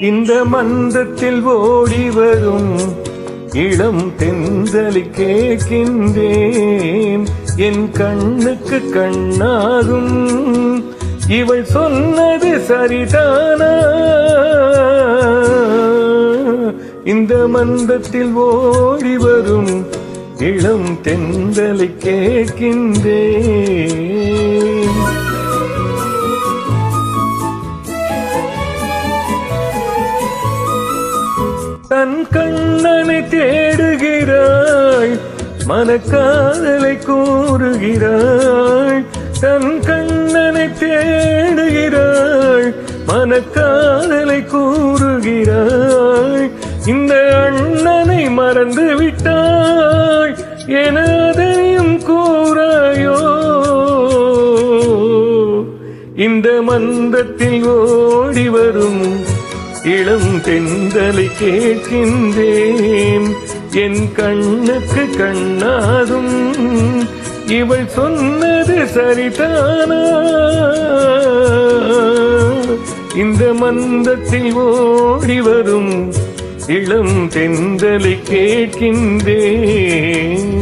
இந்த மந்தத்தில் ஓடி வரும் இளம் தெந்தலி கேட்கின்றேன். என் கண்ணுக்கு கண்ணாகும். இவள் சொன்னது சரிதானா? இந்த மந்தத்தில் ஓடி வரும் இளம் தெந்தலை கேட்கின்றேன். கண்ணனை தேடுகிறாய் மனக்காதலை கூறுகிறாய். தன் கண்ணனை தேடுகிறாய் மனக்காதலை கூறுகிறாய். இந்த அண்ணனை மறந்து விட்டாய் எனதையும் கூறாயோ. இந்த மந்தத்தில் ஓடி வரும் இளம் தெந்தலை கேட்கின்றேன். என் கண்ணுக்கு கண்ணாதும் இவள் சொன்னது சரிதானா? இந்த மந்தத்தில் ஓடி வரும் இளம் தெந்தலை கேட்கின்றேன்.